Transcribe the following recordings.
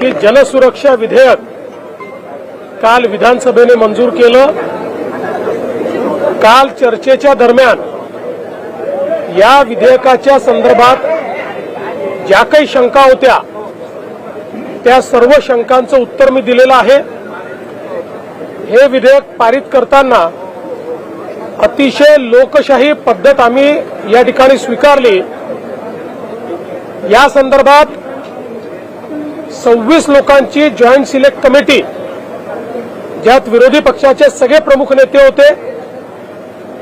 की जलसुरक्षा विधेयक काल विधानसभेने मंजूर केलं. काल चर्चेच्या दरम्यान या विधेयकाच्या संदर्भात ज्या काही शंका होत्या त्या सर्व शंकांचं उत्तर मी दिलेलं आहे. हे विधेयक पारित करताना अतिशय लोकशाही पद्धत आम्ही या ठिकाणी स्वीकारली. या संदर्भात सव्वीस लोकांची जॉईंट सिलेक्ट कमिटी ज्यात विरोधी पक्षाचे सगळे प्रमुख नेते होते.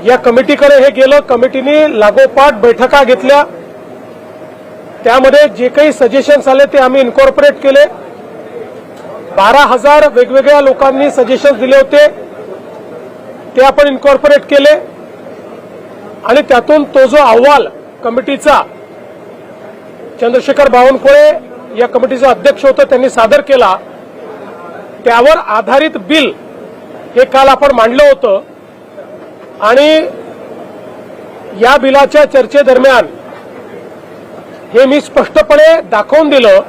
या कमिटीकडे हे गेलं. कमिटीने लागोपाठ बैठका घेतल्या. त्यामध्ये जे काही सजेशन्स आले ते आम्ही इन्कॉर्पोरेट केले. बारा हजार वेगवेगळ्या लोकांनी सजेशन्स दिले होते. ते आपण इन्कॉर्पोरेट केले. आणि त्यातून तो जो अहवाल कमिटीचा चंद्रशेखर बावनकुळे या कमिटीचे अध्यक्ष होतं त्यांनी सादर केला. त्यावर आधारित बिल हे काल आपण मांडलं होतं. आणि या बिलाच्या चर्चेदरम्यान हे मी स्पष्टपणे दाखवून दिलं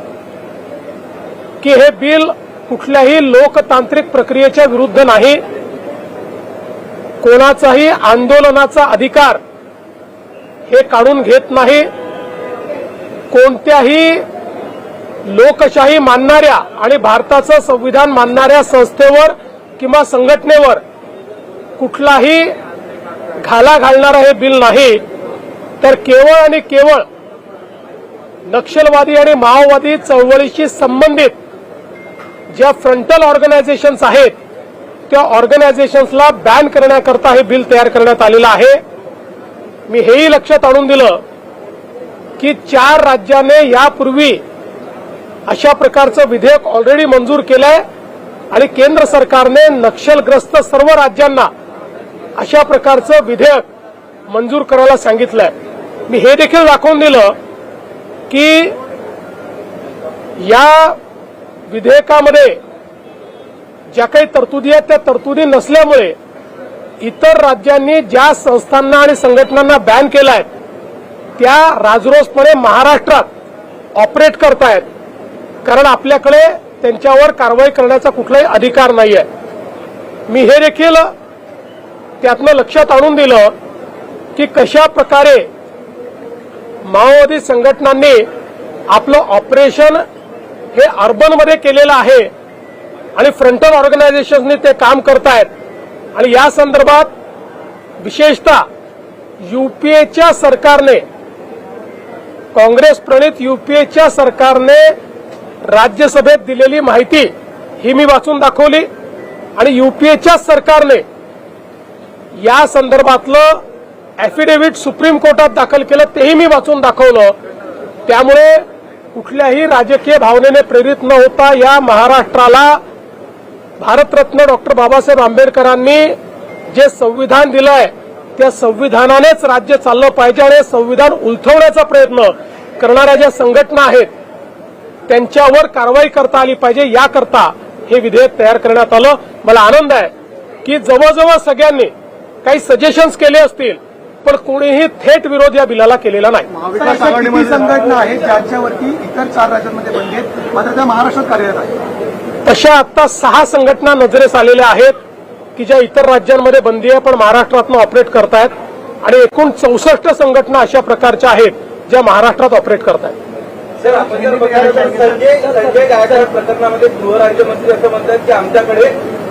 की हे बिल कुठल्याही लोकतांत्रिक प्रक्रियेच्या विरुद्ध नाही. कोणाचाही आंदोलनाचा अधिकार हे काढून घेत नाही. कोणत्याही लोकशाही मानणाऱ्या आणि भारताचं संविधान मानणाऱ्या संस्थेवर किंवा संघटनेवर कुठलाही घाला घालणारं हे बिल नाही तर केवळ आणि केवळ नक्षलवादी आणि माओवादी चळवळीशी संबंधित ज्या फ्रंटल ऑर्गनायझेशन्स आहेत त्या ऑर्गनायझेशन्सला बॅन करण्याकरता हे बिल तयार करण्यात आलेलं आहे. मी हेही लक्षात आणून दिलं की चार राज्याने यापूर्वी अशा प्रकारचं विधेयक ऑलरेडी मंजूर केलंय आणि केंद्र सरकारने नक्षलग्रस्त सर्व राज्यांना अशा प्रकारचं विधेयक मंजूर करायला सांगितलंय. मी हे देखील दाखवून दिलं की या विधेयकामध्ये ज्या काही तरतुदी आहेत त्या तरतुदी नसल्यामुळे इतर राज्यांनी ज्या संस्थांना आणि संघटनांना बॅन केलाय त्या राजरोसपणे महाराष्ट्रात ऑपरेट करतायत. कारण आपल्याकडे त्यांच्यावर कारवाई करण्याचा कुठलाही अधिकार नाही आहे मी हे देखील त्यातनं लक्षात आणून दिलं की कशा प्रकारे माओवादी संघटनांनी आपलं ऑपरेशन हे अर्बनमध्ये केलेलं आहे आणि फ्रंटल ऑर्गनायझेशननी ते काम करतायत. आणि या संदर्भात विशेषतः युपीएच्या सरकारने काँग्रेस प्रणित युपीएच्या सरकारने राज्यसभेत दिलेली माहिती ही मी वाचून दाखवली. आणि युपीएच्या सरकारने या संदर्भातलं ऍफिडेव्हिट सुप्रीम कोर्टात दाखल केलं तेही मी वाचून दाखवलं. त्यामुळे कुठल्याही राजकीय भावनेने प्रेरित न होता या महाराष्ट्राला भारतरत्न डॉक्टर बाबासाहेब आंबेडकरांनी जे संविधान दिलंय त्या संविधानानेच राज्य चाललं पाहिजे आणि संविधान उलथवण्याचा प्रयत्न करणाऱ्या ज्या संघटना आहेत त्यांच्यावर कारवाई करता आली पाहिजे याकरता हे विधेयक तयार करण्यात आलं. मला आनंद आहे की जवळजवळ सगळ्यांनी काही सजेशन्स केले असतील पण कोणीही थेट विरोध या बिलाला केलेला नाही. महाविकास आघाडीमध्ये संघटना आहेत ज्यांच्यावरती इतर चार राज्यांमध्ये बंदी आहेत मात्र त्या महाराष्ट्रात कार्यरत आहेत. तशा आता सहा संघटना नजरेस आलेल्या आहेत की ज्या इतर राज्यांमध्ये बंदी आहे पण महाराष्ट्रातनं ऑपरेट करतायत. आणि एकूण चौसष्ट संघटना अशा प्रकारच्या आहेत ज्या महाराष्ट्रात ऑपरेट करतायत. सर आपण जर बघायला संजय संजय गायकवाड प्रकरणामध्ये गृहराज्यमंत्री असं म्हणतात की आमच्याकडे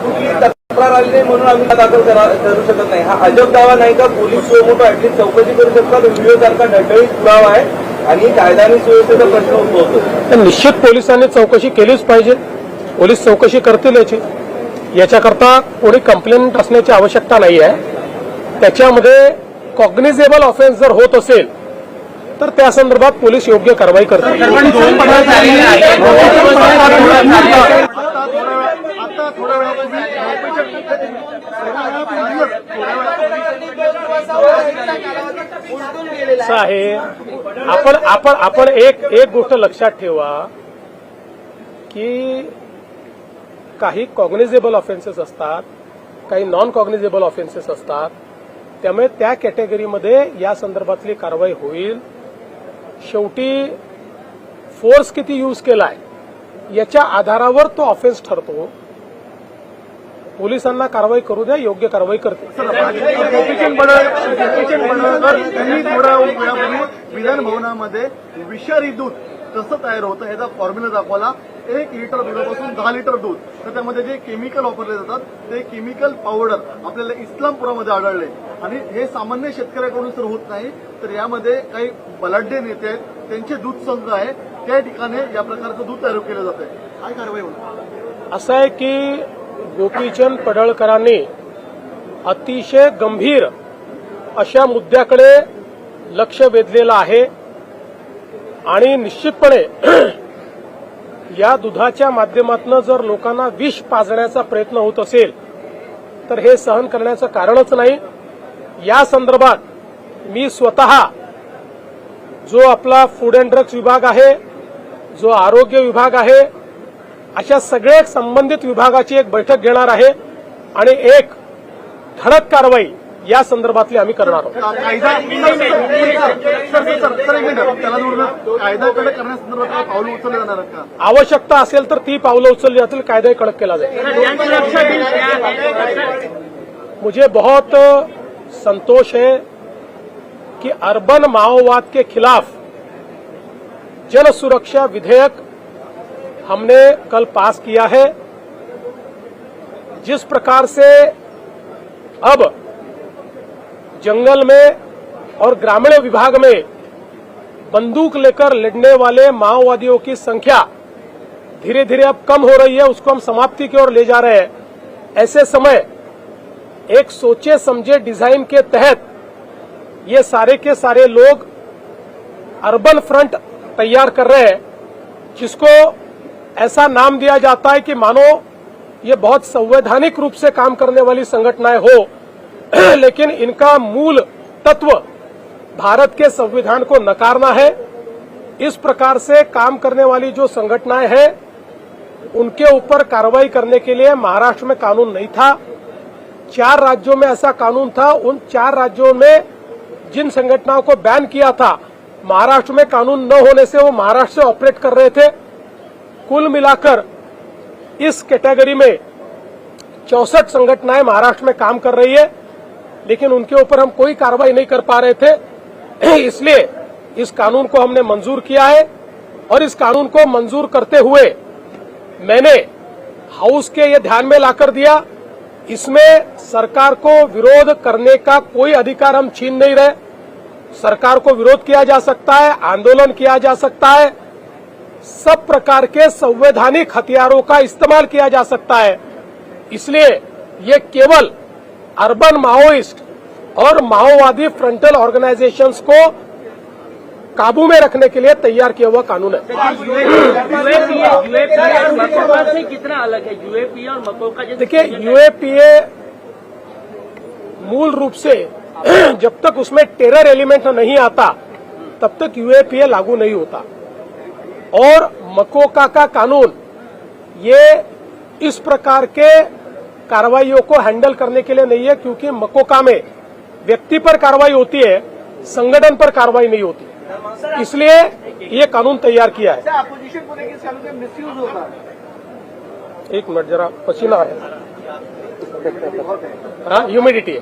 कुठली तक्रार आली नाही म्हणून आम्ही दाखल करू शकत नाही. हा अजब दावा नाही का? पोलीस मोठं ऍटलीस्ट चौकशी करू शकतात. व्हिडिओ सारखा ढळढळीत पुरावा आहे. आणि कायदा आणि सुव्यवस्थेचा प्रश्न उद्भवतो तर निश्चित पोलिसांनी चौकशी केलीच पाहिजे. पोलीस चौकशी करतील याची. याच्याकरता कोणी कंप्लेंट असण्याची आवश्यकता नाही आहे त्याच्यामध्ये कॉग्निझेबल ऑफेन्स जर होत असेल तर त्या संदर्भात पोलीस योग्य कारवाई वेळापूर्वी असं आहे आपण आपण आपण एक एक गोष्ट लक्षात ठेवा की काही कॉग्निझेबल ऑफेन्सेस असतात काही नॉन कॉग्निझेबल ऑफेन्सेस असतात. त्यामुळे त्या कॅटेगरीमध्ये या संदर्भातली कारवाई होईल. शेवटी फोर्स किती यूज केलाय याच्या आधारावर तो ऑफेन्स ठरतो. पोलिसांना कारवाई करू द्या योग्य कारवाई करते. विधानभवनामध्ये थोड्या वेळापूर्वी विषारी दूध कसं तयार होतं याचा फॉर्म्युला दाखवला एक लिटर दुधापासून दहा लिटर दूध. तर त्यामध्ये जे केमिकल वापरले जातात ते केमिकल पावडर आपल्याला इस्लामपुरामध्ये आढळले. आणि हे सामान्य शेतकऱ्याकडून तर होत नाही. तर यामध्ये काही बलाढ्य नेते आहेत त्यांचे दूध संघ आहे. त्या ठिकाणी या प्रकारचं दूध तयार केलं जात आहे काय कारवाई होणार? असं आहे की गोपीचंद पडळकरांनी अतिशय गंभीर अशा मुद्द्याकडे लक्ष वेधलेलं आहे. आणि निश्चितपणे या दुधाच्या माध्यमातून जर लोकांना विष पाजण्याचा प्रयत्न होत असेल तर हे सहन करण्याचं कारणच नाही. या संदर्भात मी स्वतः जो आपला फूड अँड ड्रग्ज विभाग आहे जो आरोग्य विभाग आहे अशा सगळ्या संबंधित विभागाची एक बैठक घेणार आहे आणि एक धडक कारवाई या संदर्भातली आम्ही करणार आहोत. आवश्यकता असेल तर ती पावलं उचलली जातील कायदाही कडक केला जाईल. मुझे बहुत संतोष है कि अर्बन माओवाद के खिलाफ जन सुरक्षा विधेयक हमने कल पास किया है। जिस प्रकार से अब जंगल में और ग्रामीण विभाग में बंदूक लेकर लड़ने वाले माओवादियों की संख्या धीरे धीरे अब कम हो रही है, उसको हम समाप्ति की ओर ले जा रहे हैं। ऐसे समय एक सोचे समझे डिज़ाइन के तहत ये सारे के सारे लोग अर्बन फ्रंट तैयार कर रहे हैं, जिसको ऐसा नाम दिया जाता है कि मानो ये बहुत संवैधानिक रूप से काम करने वाली संगठनाएँ हो। लेकिन इनका मूल तत्व भारत के संविधान को नकारना है। इस प्रकार से काम करने वाली जो संगठनाएँ हैं, उनके ऊपर कार्रवाई करने के लिए महाराष्ट्र में कानून नहीं था। चार राज्यों में ऐसा कानून था। उन चार राज्यों में जिन संगठनाओं को बैन किया था, महाराष्ट्र में कानून न होने से वो महाराष्ट्र से ऑपरेट कर रहे थे। कुल मिलाकर इस कैटेगरी में चौसठ संगठनाएँ महाराष्ट्र में काम कर रही है। लेकिन उनके ऊपर हम कोई कार्रवाई नहीं कर पा रहे थे। इसलिए इस कानून को हमने मंजूर किया है और इस कानून को मंजूर करते हुए मैंने हाउस के ये ध्यान में लाकर दिया, इसमें सरकार को विरोध करने का कोई अधिकार हम छीन नहीं रहे। सरकार को विरोध किया जा सकता है, आंदोलन किया जा सकता है, सब प्रकार के संवैधानिक हथियारों का इस्तेमाल किया जा सकता है। इसलिए ये केवल अर्बन माओइस्ट और माओवादी फ्रंटल ऑर्गेनाइजेशंस को काबू में रखने के लिए तैयार किया हुआ कानून है। कितना अलग है यूएपीए और मकोका देखिए यूएपीए मूल रूप से जब तक उसमें टेरर एलिमेंट नहीं आता, तब तक यूएपीए लागू नहीं होता। और मकोका का कानून, ये इस प्रकार के कार्रवाइयों को हैंडल करने के लिए नहीं है, क्योंकि मकोका में व्यक्ति पर कार्रवाई होती है, संगठन पर कार्रवाई नहीं होती। इसलिए ये कानून तैयार किया है। एक मिनट, जरा पसीना है। हाँ ह्यूमिडिटी है।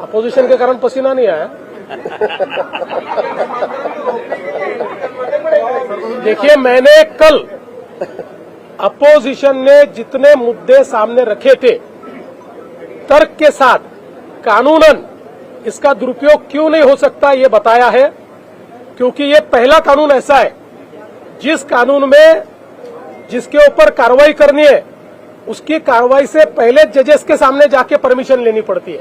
अपोजिशन के कारण पसीना नहीं आया। देखिए, मैंने कल अपोजिशन ने जितने मुद्दे सामने रखे थे, तर्क के साथ, कानूनन, इसका दुरुपयोग क्यों नहीं हो सकता ये बताया है, क्योंकि ये पहला कानून ऐसा है, जिस कानून में, जिसके ऊपर कार्रवाई करनी है, उसकी कार्रवाई से पहले जजेस के सामने जाके परमिशन लेनी पड़ती है।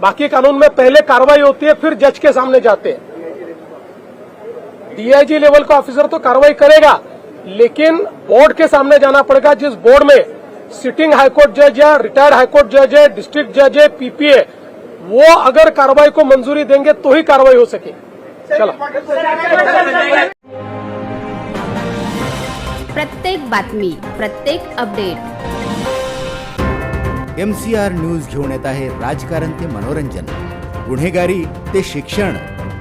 बाकी कानून में पहले कार्रवाई होती है, फिर जज के सामने जाते हैं। डीआईजी लेवल का ऑफिसर तो कार्रवाई करेगा लेकिन बोर्ड के सामने जाना पड़ेगा जिस बोर्ड में सिटिंग हाईकोर्ट जज या रिटायर्ड हाईकोर्ट जज है डिस्ट्रिक्ट जज है पीपीए वो अगर कार्रवाई को मंजूरी देंगे तो ही कार्रवाई हो सके। चला। प्रत्येक बातमी प्रत्येक update. M C R news घेऊन येत आहे राजकारण ते मनोरंजन. गुन्हेगारी ते शिक्षण.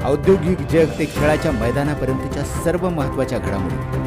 औद्योगिक जग ते खेळाच्या मैदानापर्यंतच्या सर्व महत्त्वाच्या घडामोडी.